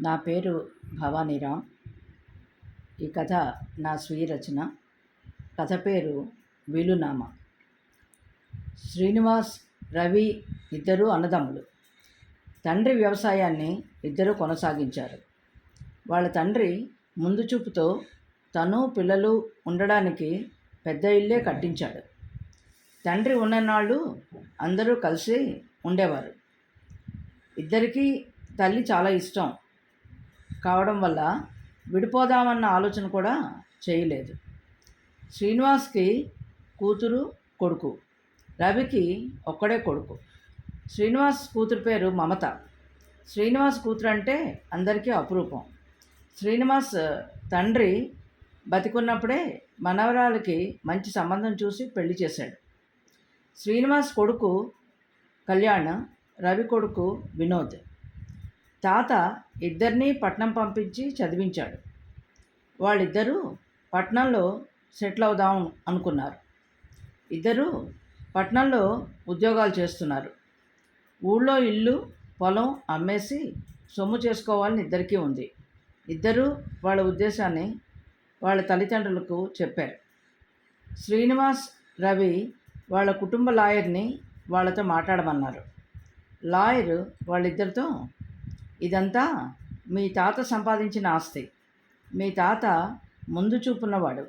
నా పేరు భవానీరామ్ ఈ కథ నా స్వీయ రచన కథ పేరు వీలునామా. శ్రీనివాస్ రవి ఇద్దరు అన్నదమ్ములు. తండ్రి వ్యవసాయాన్ని ఇద్దరు కొనసాగించారు. వాళ్ళ తండ్రి ముందు చూపుతో తను పిల్లలు ఉండడానికి పెద్ద ఇల్లే కట్టించాడు. తండ్రి ఉన్ననాళ్ళు అందరూ కలిసి ఉండేవారు. ఇద్దరికీ తల్లి చాలా ఇష్టం. కావడం వల్ల విడిపోదామన్న ఆలోచన కూడా చేయలేదు. శ్రీనివాస్కి కూతురు కొడుకు. రవికి ఒక్కడే కొడుకు. శ్రీనివాస్ కూతురు పేరు మమత. శ్రీనివాస్ కూతురు అంటే అందరికీ అపురూపం. శ్రీనివాస్ తండ్రి బతికున్నప్పుడే మనవరాలకి మంచి సంబంధం చూసి పెళ్ళి చేశాడు. శ్రీనివాస్ కొడుకు కళ్యాణ్ రవి కొడుకు వినోద్. తాత ఇద్దరినీ పట్నం పంపించి చదివించాడు. వాళ్ళిద్దరూ పట్నంలో సెటిల్ అవుదాం అనుకున్నారు. ఇద్దరు పట్నంలో ఉద్యోగాలు చేస్తున్నారు. ఊళ్ళో ఇల్లు పొలం అమ్మేసి సొమ్ము చేసుకోవాలని ఇద్దరికీ ఉంది. ఇద్దరూ వాళ్ళ ఉద్దేశాన్ని వాళ్ళ తల్లిదండ్రులకు చెప్పారు. శ్రీనివాస్ రవి వాళ్ళ కుటుంబ లాయర్ని వాళ్ళతో మాట్లాడమన్నారు. లాయర్ వాళ్ళిద్దరితో ఇదంతా మీ తాత సంపాదించిన ఆస్తి. మీ తాత ముందు చూపున్నవాడు.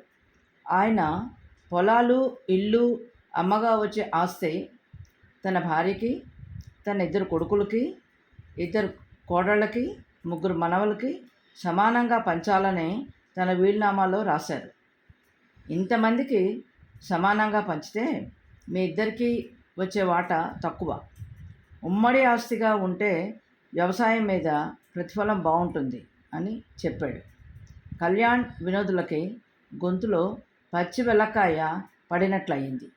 ఆయన పొలాలు ఇల్లు అమ్మగా వచ్చే ఆస్తి తన భార్యకి తన ఇద్దరు కొడుకులకి ఇద్దరు కోడళ్ళకి ముగ్గురు మనవలకి సమానంగా పంచాలని తన వీలునామాలో రాశారు. ఇంతమందికి సమానంగా పంచితే మీ ఇద్దరికీ వచ్చే వాటా తక్కువ. ఉమ్మడి ఆస్తిగా ఉంటే వ్యవసాయం మీద ప్రతిఫలం బాగుంటుంది అని చెప్పాడు. కళ్యాణ్ వినోదులకి గొంతులో పచ్చి వెలక్కాయ పడినట్లయింది.